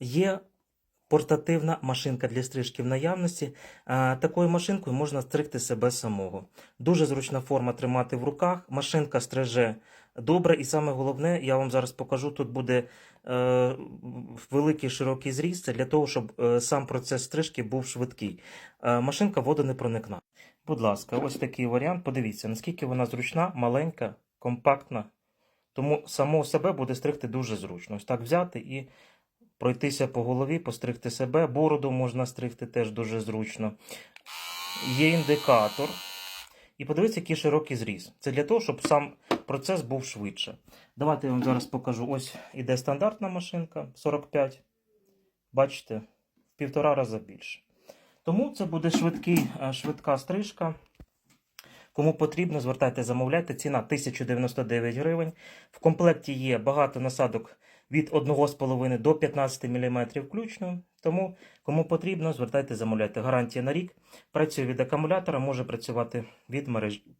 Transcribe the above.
Є портативна машинка для стрижки в наявності. Такою машинкою можна стригти себе самого. Дуже зручна форма тримати в руках. Машинка стриже добре, і саме головне, я вам зараз покажу. Тут буде е, великий широкий зріз. Це для того, щоб е, сам процес стрижки був швидкий. Е, машинка водонепроникна. Будь ласка, ось такий варіант. Подивіться, наскільки вона зручна, маленька, компактна. Тому само себе буде стригти дуже зручно. Ось так взяти і пройтися по голові, постригти себе. Бороду можна стригти теж дуже зручно. Є індикатор. І подивіться, який широкий зріз. Це для того, щоб сам процес був швидше. Давайте я вам зараз покажу. Ось іде стандартна машинка 45. Бачите, в півтора рази більше. Тому це буде швидкий, е, швидка стрижка. Кому потрібно, звертайте, замовляйте. Ціна 1099 гривень. В комплекті є багато насадок від 1,5 до 15 мм включно. Тому, кому потрібно, звертайте, замовляйте. Гарантія на рік. Працює від акумулятора, може працювати від мережі.